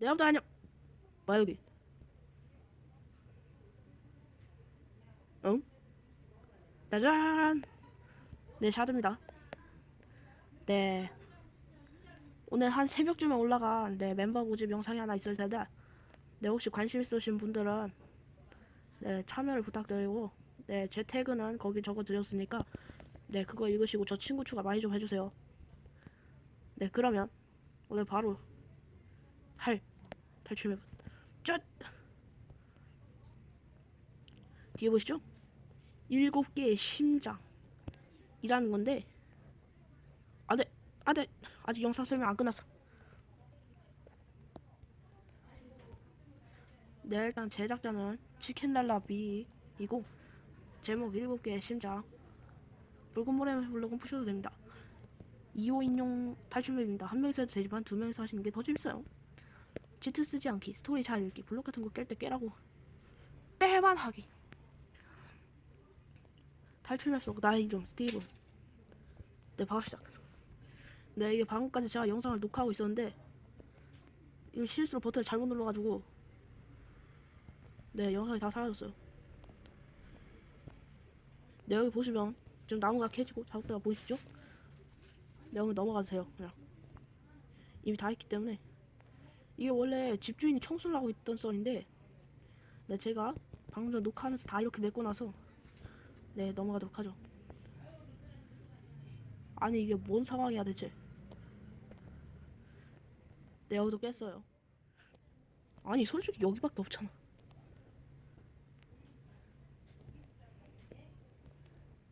내가부터 아니야. 봐 여기. 응? 짜잔. 네 샤드입니다. 네. 오늘 한 새벽쯤에 올라간 네 멤버 모집 영상이 하나 있을 텐데, 네 혹시 관심 있으신 분들은 네 참여를 부탁드리고, 네제 태그는 거기 적어드렸으니까, 네 그거 읽으시고 저 친구 추가 많이 좀 해주세요. 네 그러면 오늘 바로 할 탈출 맵. 짠! 뒤에 보시죠? 일곱 개의 심장이라는 건데 아 네, 아 네, 아직 영상 설명 안 끝났어. 네, 일단 제작자는 치킨달라비이고 제목 일곱 개의 심장 붉은 모래 블록은 푸셔도 됩니다. 2호 인용 탈출맵입니다. 한 명이서 해도 되지만 두 명이서 하시는 게 더 재밌어요. 치트 쓰지 않기, 스토리 잘 읽기, 블록 같은 거 깰 때 깨라고 때만 하기. 탈출맵 속 나의 이름 스티븐. 네 바로 시작. 네 이게 방금까지 제가 영상을 녹화하고 있었는데 이거 실수로 버튼을 잘못 눌러가지고 네 영상이 다 사라졌어요. 네 여기 보시면 지금 나무가 캐지고 작업대가 보이시죠? 네 여기 넘어가도 돼요 그냥 이미 다 했기 때문에 이게 원래 집주인이 청소를 하고 있던 썰인데 네 제가 방금 전 녹화하면서 다 이렇게 메고 나서 네 넘어가도록 하죠. 아니 이게 뭔 상황이야 대체? 네 여기도 깼어요. 아니 솔직히 여기밖에 없잖아.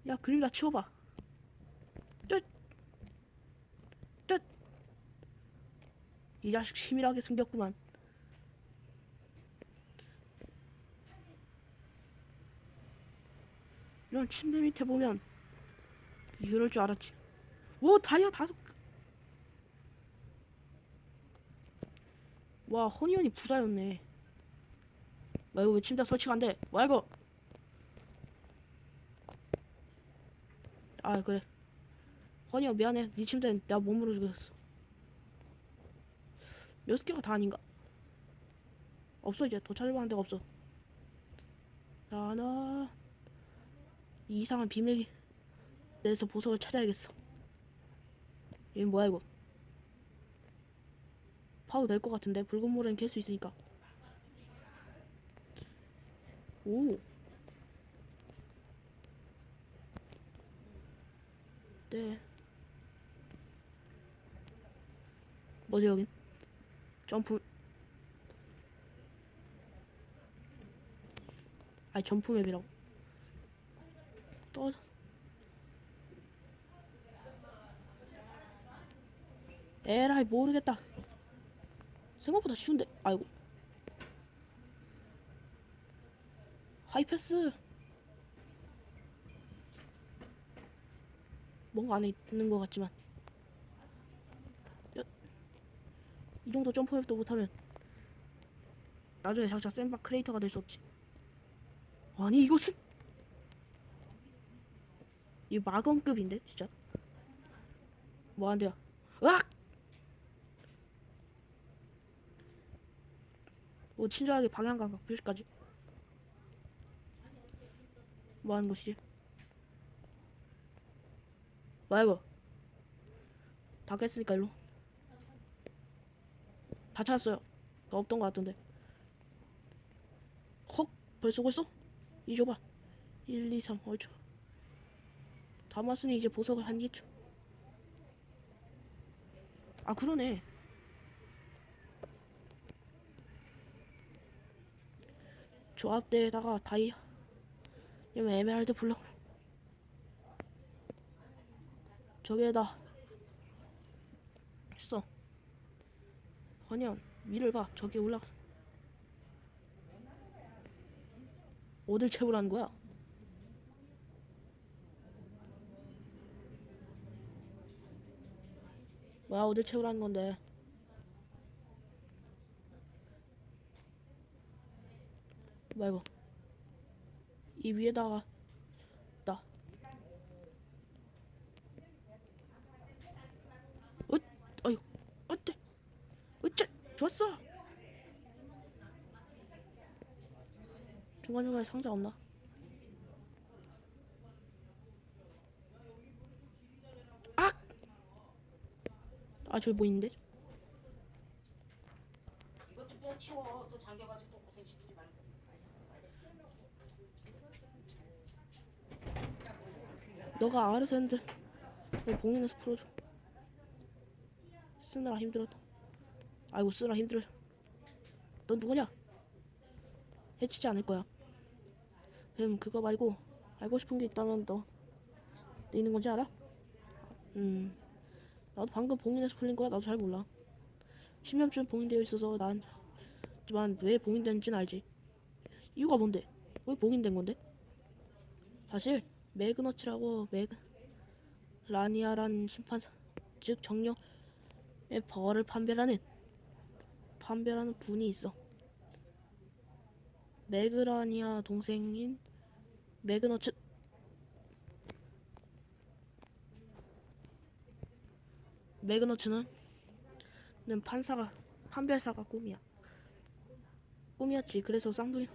야 그림 다 치워봐 이 자식 치밀하게 숨겼구만. 이런 침대 밑에 보면 이럴 줄 알았지. 오 다이아 다섯 개. 와 허니언이 부자였네. 와 이거 왜 침대 설치가 안 돼? 와 이거. 아 그래. 허니언 미안해. 네 침대는 내가 몸으로 죽였어 여섯 개가 다 아닌가? 없어 이제. 더 찾아보는 데가 없어. 이 이상한 비밀 내에서 보석을 찾아야겠어. 얘 뭐야 이거? 파도 될 것 같은데? 붉은 모래는 캘수 있으니까. 오. 네. 뭐지 여긴? 점프. 아니 점프 맵이라고. 떠 에라이 모르겠다. 생각보다 쉬운데? 아이고. 하이패스. 뭔가 안에 있는 것 같지만 여- 이 정도 점프맵도 못하면 나중에 장차 샌박 크리에이터가 될 수 없지. 아니 이것은 이 마검급인데 진짜? 뭐 한대요 으악! 오 친절하게 방향 감각 표시까지. 뭐 하는 것이지? 뭐야 이거. 다 깼으니까 일로 다 찾았어요. 나 없던 것 같던데. 헉 벌써 오고 있어? 이 줘봐. 1, 2, 3 얼추. 다 맞으니 이제 보석을 한 개죠 아 그러네. 조합대에다가 다이 아니면 에메랄드 블럭. 저기에다 있어 헌현 위를 봐. 저기 올라가 어딜 채우라는 거야? 뭐야 어딜 채우라는 건데? 이거? 이 위에다가 줬어 중간중간에 상자 없나? 악! 아 저기 뭐 있는데? 너가 알아서 핸들 봉인해서 풀어줘 쓰느라 힘들었다 아이고 쓰느라 힘들어 넌 누구냐? 해치지 않을 거야 음 그거 말고 알고 싶은 게 있다면 너, 너 있는 건지 알아? 음 나도 방금 봉인해서 풀린 거야 나도 잘 몰라 10년쯤 봉인되어 있어서 난 하지만 왜 봉인된지는 알지 이유가 뭔데? 왜 봉인된 건데? 사실 매그너츠라고 매그 라니아란 심판사 즉 정령의 벌을 판별하는 판별하는 분이 있어. 매그라니아 동생인 매그너츠 매그너츠는 는 판사가 판별사가 꿈이야. 꿈이었지. 그래서 쌍둥이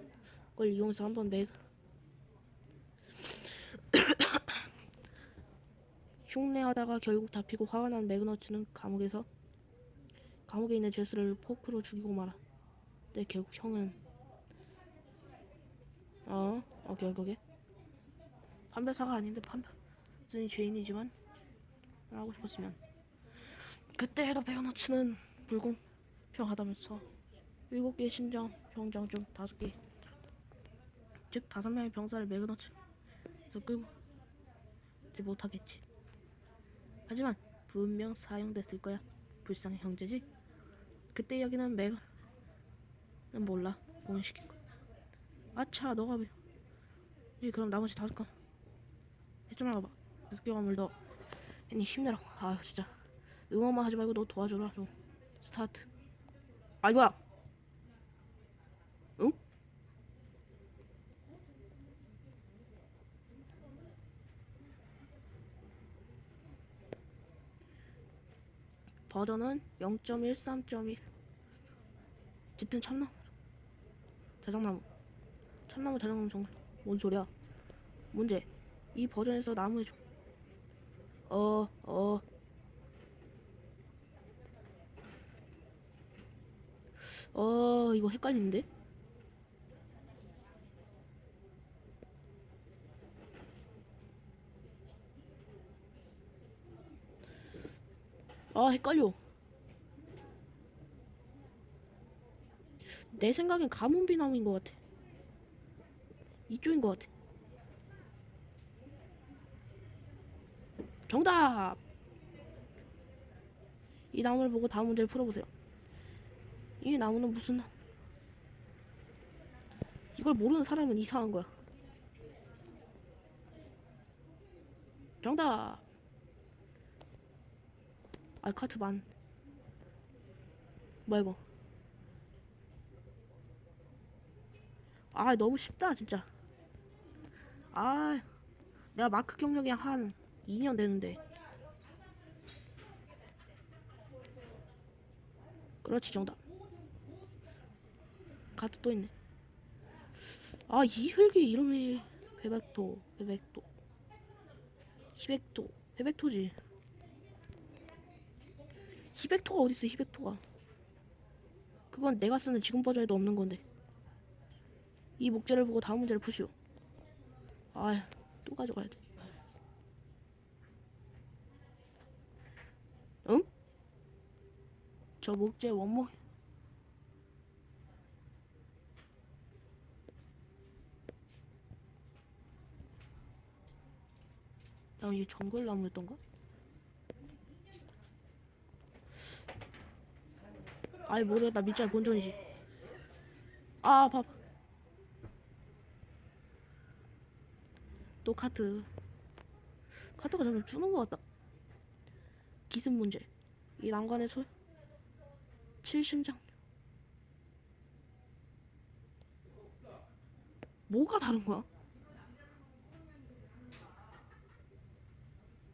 걸 이용해서 한번 매그 흉내하다가 결국 잡히고 화가 난 매그너츠는 감옥에서 감옥에 있는 제스를 포크로 죽이고 말아. 근데 결국 형은 어 오케이 오케이 오케이 판별사가 아닌데 판별선이 죄인이지만 하고 싶었으면 그때에도 매그너츠는 불공평하다면서 일곱 개의 심장 병장 중 다섯 개 즉 다섯 명의 병사를 매그너츠에서 끌고 지 못하겠지. 하지만 분명 사용됐을 거야. 불쌍한 형제지. 그때 여기는 맥은 몰라. 봉인시킨 거. 아차, 너가 왜? 이 그럼 나머지 다섯 건 해좀 나가봐. 다섯 개가 물 더. 괜히 힘내라. 아 진짜. 응원만 하지 말고 너 도와줘라 좀. 스타트. 아이 뭐야? 응? 버전은 0.13.1 짙은 참나무. 자작나무. 참나무 자작나무 정글 뭔 소리야? 문제. 이 버전에서 나무의 종 어, 어. 어, 이거 헷갈리는데? 아, 헷갈려. 내 생각엔 가문비 나무인 것 같아. 이쪽인 것 같아. 정답! 이 나무를 보고 다음 문제를 풀어보세요. 이 나무는 무슨? 이걸 모르는 사람은 이상한 거야. 정답! 아 카트 만. 뭐야 이거? 아 너무 쉽다 진짜. 아 내가 마크 경력이 한 2년 되는데. 그렇지 정답. 카트 또 있네. 아 이흙이 이름이 베백토 베백토. 히백토 베백토지 히백토가 어딨어 히백토가? 그건 내가 쓰는 지금 버전에도 없는 건데. 이 목재를 보고 다음 문제를 푸시오. 아휴 또 가져가야 돼. 응? 저 목재 원목. 나 이게 정글나무였던가? 아이 모르겠다. 밑잘 본전이지 아 봐봐 또 카트. 카트가 점점 주는 것 같다. 기습 문제. 이 난관의 소 칠심장. 뭐가 다른 거야?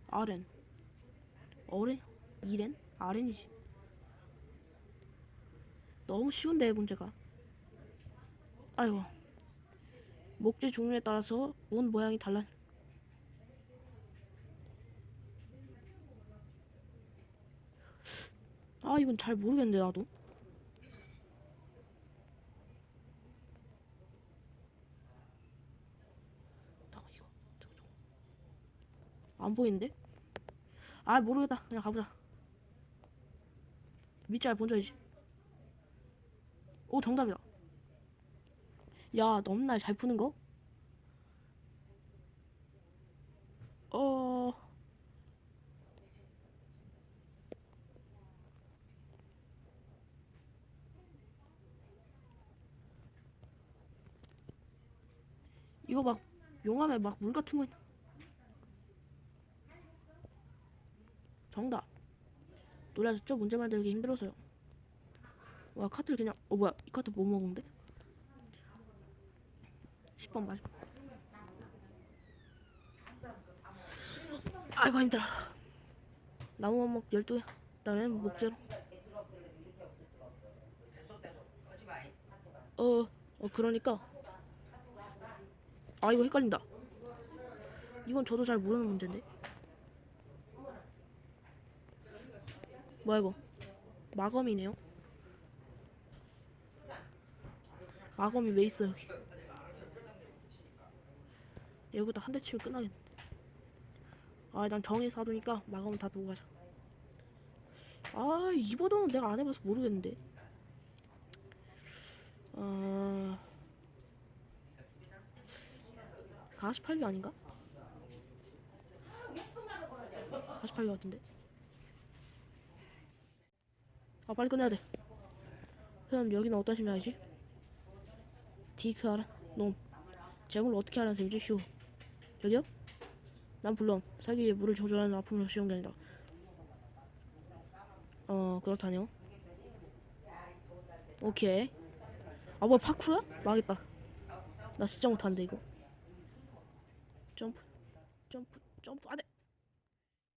아렌 어렌 이렌? 아렌이지 너무 쉬운데 문제가 아이고 목재 종류에 따라서 문 모양이 달라. 아 이건 잘 모르겠는데 나도. 나 이거 저거 저거 안 보이는데? 아 모르겠다. 그냥 가보자. 밑잘 본져야지. 오 정답이다. 야 넘날 잘 푸는 거? 어. 이거 막 용암에 막 물 같은 거 있... 정답 놀라셨죠? 문제 만들기 힘들어서요 와 카트를 그냥 어 뭐야 이 카트 못 먹는데? 10번 맞아 아이고 힘들어. 나무 먹 12개 그다음에 목재로. 어, 어 그러니까. 아 이거 헷갈린다. 이건 저도 잘 모르는 문제인데. 뭐야 이거? 마검이네요 마검이 왜 있어 여기? 여기다 한 대 치면 끝나겠는데. 아난 정의 사도니까 마검은 다 두고 가자. 아 이 버전은 내가 안 해봐서 모르겠는데. 아 48개 아닌가? 48개 같은데? 아 빨리 끝내야 돼. 그럼 여기는 어떤 심리하지? 디크 알아? 놈 재물을 어떻게 하라는 셈이지? 쇼 여기요? 난 물론 살기 위해 물을 조절하는 아픔으로 시용된다 어 그렇다뇨 오케이 아 뭐야 파쿠르야? 망했다 나 진짜 못하는데 이거 점프 점프 점프 안돼